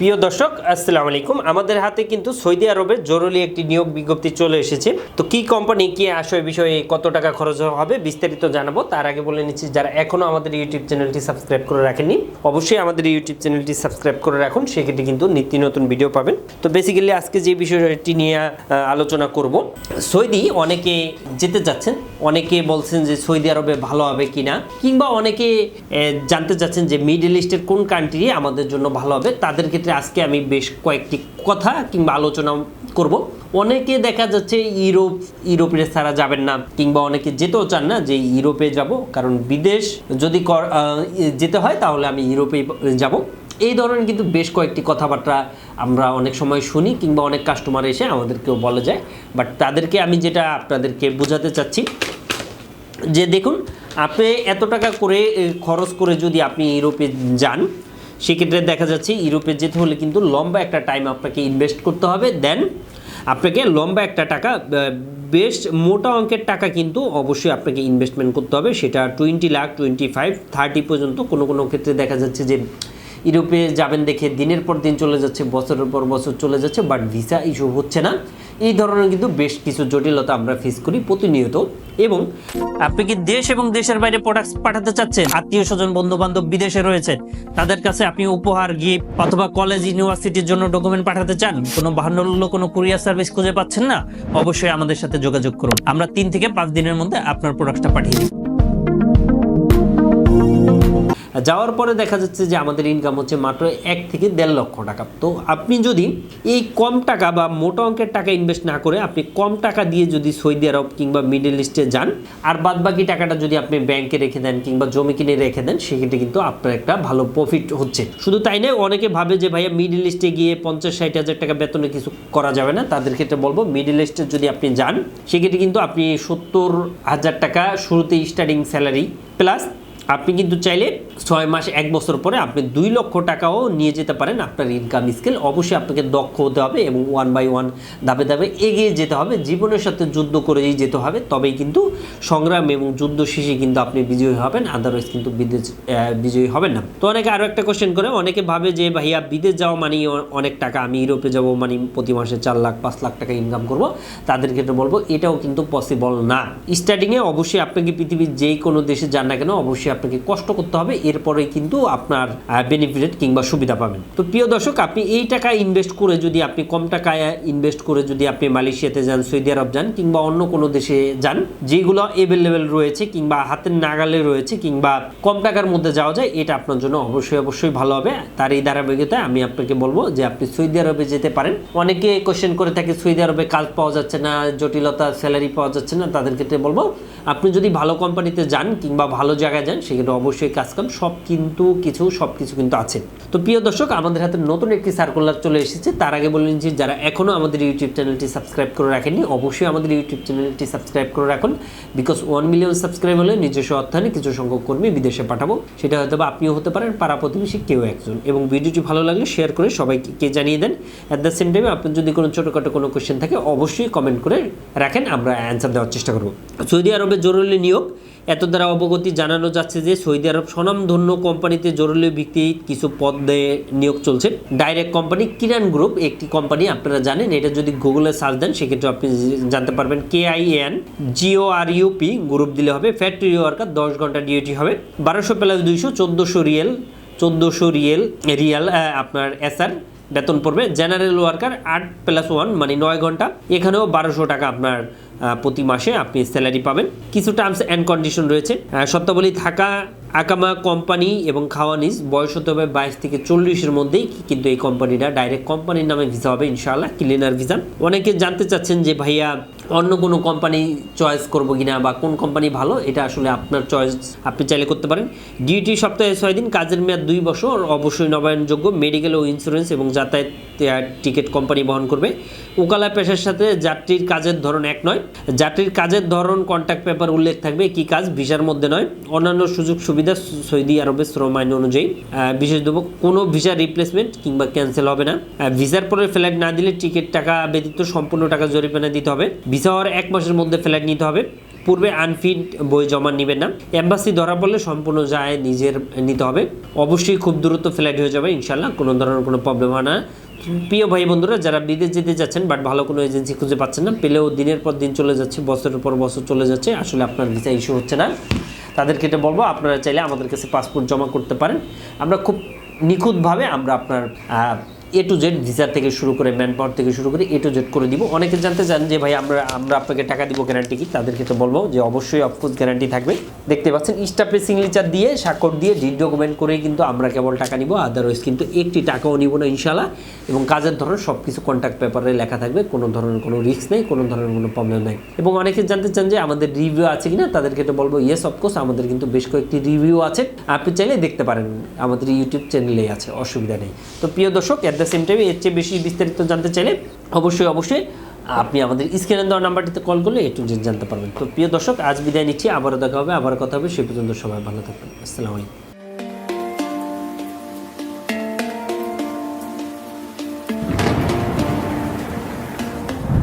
প্রিয় দর্শক, আসসালামু আলাইকুম। আমাদের হাতে কিন্তু সৌদি আরবের জরুরি একটি নিয়োগ বিজ্ঞপ্তি চলে এসেছে। তো কি কোম্পানি, কি আসে বিষয়ে কত টাকা খরচ হবে বিস্তারিত জানাব। তার আগে বলে নিচ্ছি, যারা এখনও আমাদের ইউটিউব চ্যানেলটি সাবস্ক্রাইব করে রাখেননি, অবশ্যই আমাদের ইউটিউব চ্যানেলটি সাবস্ক্রাইব করে রাখুন। সেক্ষেত্রে কিন্তু নিত্য নতুন ভিডিও পাবেন। তো বেসিক্যালি আজকে যে বিষয়টি নিয়ে আলোচনা করব, সৌদি অনেকে যেতে যাচ্ছেন, অনেকে বলছেন যে সৌদি আরবে ভালো হবে কিনা, কিংবা অনেকে জানতে চাচ্ছেন যে মিডল ইস্টের কোন কান্ট্রি আমাদের জন্য ভালো হবে, তাদের ক্ষেত্রে আজকে আমি বেশ কয়েকটি কথা কিংবা আলোচনা করব। অনেকে দেখা যাচ্ছে ইউরোপ, ইউরোপে ছাড়া যাবেন না কিংবা অনেকে যেতেও চান না যে ইউরোপে যাব। কারণ বিদেশ যদি যেতে হয় তাহলে আমি ইউরোপে যাব। এই ধরনের কিন্তু বেশ কয়েকটি কথাবার্তা আমরা অনেক সময় শুনি কিংবা অনেক কাস্টমার এসে আমাদেরকেও বলে যায়। বাট তাদেরকে আমি যেটা আপনাদেরকে বোঝাতে চাচ্ছি, যে দেখুন, আপনি এত টাকা করে খরচ করে যদি আপনি ইউরোপে যান সেক্ষেত্রে দেখা যাচ্ছে, ইউরোপে যেতে হলে কিন্তু লম্বা একটা টাইম আপনাকে ইনভেস্ট করতে হবে। দেন আপনাকে লম্বা একটা টাকা বেশ মোটা অঙ্কের টাকা কিন্তু অবশ্যই আপনাকে ইনভেস্টমেন্ট করতে হবে। সেটা twenty lakh twenty five thirty পর্যন্ত কোনো কোনো ক্ষেত্রে দেখা যাচ্ছে যে, ইউরোপে যাবেন দেখে দিনের পর দিন চলে যাচ্ছে, বছরের পর বছর চলে যাচ্ছে বাট ভিসা ইস্যু হচ্ছে না। এই ধরনের কিন্তু বেশ কিছু জটিলতা আমরা ফেস করি প্রতিনিয়ত এবং আপনি কি দেশ এবং দেশের বাইরে প্রোডাক্ট পাঠাতে চাচ্ছেন? আত্মীয় স্বজন বন্ধু বান্ধব বিদেশে রয়েছে। তাদের কাছে আপনি উপহার গিফট অথবা কলেজ ইউনিভার্সিটির জন্য ডকুমেন্ট পাঠাতে চান? কোনো বাহান্ন কোনো কুরিয়ার সার্ভিস খুঁজে পাচ্ছেন না? অবশ্যই আমাদের সাথে যোগাযোগ করুন। আমরা তিন থেকে পাঁচ দিনের মধ্যে আপনার প্রোডাক্টটা পাঠিয়ে দিই। যাওয়ার পরে দেখা যাচ্ছে যে আমাদের ইনকাম হচ্ছে মাত্র এক থেকে দেড় লক্ষ টাকা। তো আপনি যদি এই কম টাকা বা মোটা অঙ্কের টাকা ইনভেস্ট না করে আপনি কম টাকা দিয়ে যদি সৌদি আরব কিংবা মিডল ইস্টে যান, আর বাদ বাকি টাকাটা যদি আপনি ব্যাংকে রেখে দেন কিংবা জমি কিনে রেখে দেন, সেক্ষেত্রে কিন্তু আপনার একটা ভালো প্রফিট হচ্ছে। শুধু তাই নয়, অনেকে ভাবে যে ভাইয়া মিডল ইস্টে গিয়ে পঞ্চাশ ষাট হাজার টাকা বেতনে কিছু করা যাবে না। তাদের ক্ষেত্রে বলব মিডল ইস্টে যদি আপনি যান, সেক্ষেত্রে কিন্তু আপনি সত্তর হাজার টাকা শুরুতেই স্টার্টিং স্যালারি প্লাস আপনি কিন্তু চাইলে ছয় মাস, এক বছর পরে আপনি দুই লক্ষ টাকাও নিয়ে যেতে পারেন আপনার ইনকাম স্কেল অবশ্যই আপনাকে দক্ষ হতে হবে এবং ওয়ান বাই ওয়ান ধাপে ধাপে এগিয়ে যেতে হবে। জীবনের সাথে যুদ্ধ করেই যেতে হবে, তবেই কিন্তু সংগ্রাম এবং যুদ্ধ শেষে কিন্তু আপনি বিজয়ী হবেন আদারওয়াইজ কিন্তু বিদেশ বিজয়ী হবেন না। তো অনেকে আরও একটা কোশ্চেন করে, অনেকে ভাবে যে, ভাইয়া, বিদেশ যাওয়া মানেই অ- অনেক টাকা, আমি ইউরোপে যাব মানে প্রতি মাসে চার লাখ, পাঁচ লাখ টাকা ইনকাম করব। তাদের ক্ষেত্রে বলব, এটাও কিন্তু পসিবল না। স্টার্টিংয়ে অবশ্যই আপনাকে পৃথিবীর যেই কোনো দেশে যান না কেন, অবশ্যই আপনাকে কষ্ট করতে হবে। এরপরে কিন্তু আপনার বেনিফিট কিংবা সুবিধা পাবেন। তো প্রিয় দর্শক, আপনি এই টাকা ইনভেস্ট করে যদি আপনি, কম টাকায় ইনভেস্ট করে যদি আপনি মালয়েশিয়াতে যান, সৌদি আরব যান, কিংবা অন্য কোনো দেশে যান, যেগুলো অ্যাভেলেবেল রয়েছে কিংবা হাতের নাগালে রয়েছে কিংবা কম টাকার মধ্যে যাওয়া যায়, এটা আপনার জন্য অবশ্যই অবশ্যই ভালো হবে। তার এই ধারাবাহিকতায় আমি আপনাকে বলব যে আপনি সৌদি আরবে যেতে পারেন। অনেকে কোশ্চেন করে থাকে, সৌদি আরবে কাজ পাওয়া যাচ্ছে না, জটিলতা স্যালারি পাওয়া যাচ্ছে না, তাদের ক্ষেত্রে বলব, আপনি যদি ভালো কোম্পানিতে যান কিংবা ভালো জায়গায় যান, সেক্ষেত্রে অবশ্যই কাজ কাম সব কিন্তু কিছু, সব কিছু কিন্তু আছে। তো প্রিয় দর্শক, আমাদের হাতে নতুন একটি সার্কুলার চলে এসেছে। তার আগে বলে নিচ্ছি, যারা এখনও আমাদের ইউটিউব চ্যানেলটি সাবস্ক্রাইব করে রাখেননি, অবশ্যই আমাদের ইউটিউব চ্যানেলটি সাবস্ক্রাইব করে রাখুন। বিকজ ওয়ান মিলিয়ন সাবস্ক্রাইব হলে নিজস্ব অর্থায়নে কিছু সংখ্যক কর্মী বিদেশে পাঠাবো। সেটা হয়তো বা আপনিও হতে পারেন পাড়া প্রতিবেশী কেউ একজন। এবং ভিডিওটি ভালো লাগলে শেয়ার করে সবাইকে জানিয়ে দেন। অ্যাট দ্য সেম টাইমে আপনার যদি কোনো ছোটোখাটো কোনো কোয়েশ্চেন থাকে, অবশ্যই কমেন্ট করে রাখেন, আমরা অ্যান্সার দেওয়ার চেষ্টা করব। সৌদি আরবে জরুরি নিয়োগ। এত দ্বারা অবগতি জানানো যাচ্ছে যে সৌদি আরব স্বনামধন্য কোম্পানিতে জরুরি ভিত্তিতে কিছু পদে নিয়োগ চলছে। ডাইরেক্ট কোম্পানি কিরান গ্রুপ একটি কোম্পানি আপনারা জানেন, এটা যদি গুগলে সার্চ দেন, সেক্ষেত্রে আপনি জানতে পারবেন। K I N GO R UP group দিলে হবে ফ্যাক্টরি ওয়ার্কার দশ ঘণ্টা ডিউটি হবে। বারোশো প্লাস দুইশো, চোদ্দোশো রিয়েল চোদ্দোশো রিয়েল, রিয়াল আপনার এসআর বেতন পড়বে। জেনারেল ওয়ার্কার আট প্লাস ওয়ান মানে নয় ঘণ্টা। এখানেও বারোশো টাকা আপনার প্রতি মাসে আপনি স্যালারি পাবেন। কিছু টার্মস অ্যান্ড কন্ডিশন রয়েছে। শর্তাবলী থাকা আকামা কোম্পানি এবং খাওয়ানিস বয়স হতে হবে বাইশ থেকে চল্লিশের মধ্যেই, কিন্তু এই কোম্পানিটা ডাইরেক্ট কোম্পানির নামে ভিসা হবে, ইনশাআল্লাহ ক্লিনার ভিসা অনেকে জানতে চাচ্ছেন যে, ভাইয়া, অন্য কোনো কোম্পানি চয়েস করব কিনা বা কোন কোম্পানি ভালো? এটা আসলে আপনার চয়েস আপনি চাইলে করতে পারেন। ডিউটি সপ্তাহে ছয় দিন, কাজের মেয়াদ দুই বছর অবশ্যই নবায়নযোগ্য মেডিকেল ও ইন্স্যুরেন্স এবং যাতায়াত টিকিট কোম্পানি বহন করবে। ওকালা পেশার সাথে যাত্রীর কাজের ধরন এক নয়। যাত্রীর কাজের ধরন কন্ট্যাক্ট পেপার উল্লেখ থাকবে। কি কাজ? ভিসার মধ্যে নয়। অন্যান্য সুযোগ সুবিধা সৌদি আরবের শ্রম আইন অনুযায়ী বিশেষ দেবো, কোনো ভিসা রিপ্লেসমেন্ট কিংবা ক্যান্সেল হবে না। ভিসার পরে ফ্লাইট না দিলে টিকিট টাকা ব্যতীত সম্পূর্ণ টাকা জরিমানা দিতে হবে। ভিসা হওয়ার এক মাসের মধ্যে ফ্লাইট নিতে হবে। পূর্বে আনফিট বই জমা নেবেন না। এম্বাসি ধরা পড়লে সম্পূর্ণ যায় নিজের নিতে হবে। অবশ্যই খুব দ্রুত ফ্লাইট হয়ে যাবে ইনশাল্লাহ কোনো ধরনের কোনো প্রবলেম হয় না। প্রিয় ভাই বন্ধুরা, যারা বিদেশ যেতে যাচ্ছেন বাট ভালো কোনো এজেন্সি খুঁজে পাচ্ছেন না, পেলেও দিনের পর দিন চলে যাচ্ছে, বছরের পর বছর চলে যাচ্ছে, আসলে আপনার ভিসা ইস্যু হচ্ছে না। তাদেরকে এটা বলব, আপনারা চাইলে আমাদের কাছে পাসপোর্ট জমা করতে পারেন। আমরা খুব নিখুঁতভাবে আমরা আপনার এ টু জেড ভিসা থেকে শুরু করে ম্যান পাওয়ার থেকে শুরু করে এ টু জেড করে দিব। অনেকে জানতে চান যে, ভাই, আমরা আমরা আপনাকে টাকা দিব গ্যারান্টি কি? তাদেরকে তো বলব যে, অবশ্যই অফকোর্স গ্যারান্টি থাকবে। দেখতে পাচ্ছেন স্টাফে সিগনেচার দিয়ে স্বাক্ষর দিয়ে ডিড ডকুমেন্ট করেই কিন্তু আমরা কেবল টাকা নিব আদারওয়াইজ কিন্তু একটি টাকাও নিব না ইনশাল্লাহ এবং কাজের ধরন সব কিছু কন্ট্যাক্ট পেপারে লেখা থাকবে, কোনো ধরনের কোনো রিস্ক নেই, কোনো ধরনের কোনো প্রবলেম নেই। এবং অনেকে জানতে চান যে, আমাদের রিভিউ আছে কিনা? তাদেরকে তো বলব ইয়েস অফকোর্স আমাদের কিন্তু বেশ কয়েকটি রিভিউ আছে। আপনি চাইলে দেখতে পারেন, আমাদের ইউটিউব চ্যানেলেই আছে, অসুবিধা নেই। তো প্রিয় দর্শক দ্য সেম টাইমে এর চেয়ে বেশি বিস্তারিত জানতে চাইলে অবশ্যই অবশ্যই আপনি আমাদের স্ক্রিনে দেওয়া নাম্বারটিতে কল করলে একটু জানতে পারবেন। তো প্রিয় দর্শক, আজ বিদায় নিচ্ছি। আবারও দেখা হবে, আবারও কথা হবে। সে পর্যন্ত সবাই ভালো থাকবেন। আসসালামু আলাইকুম।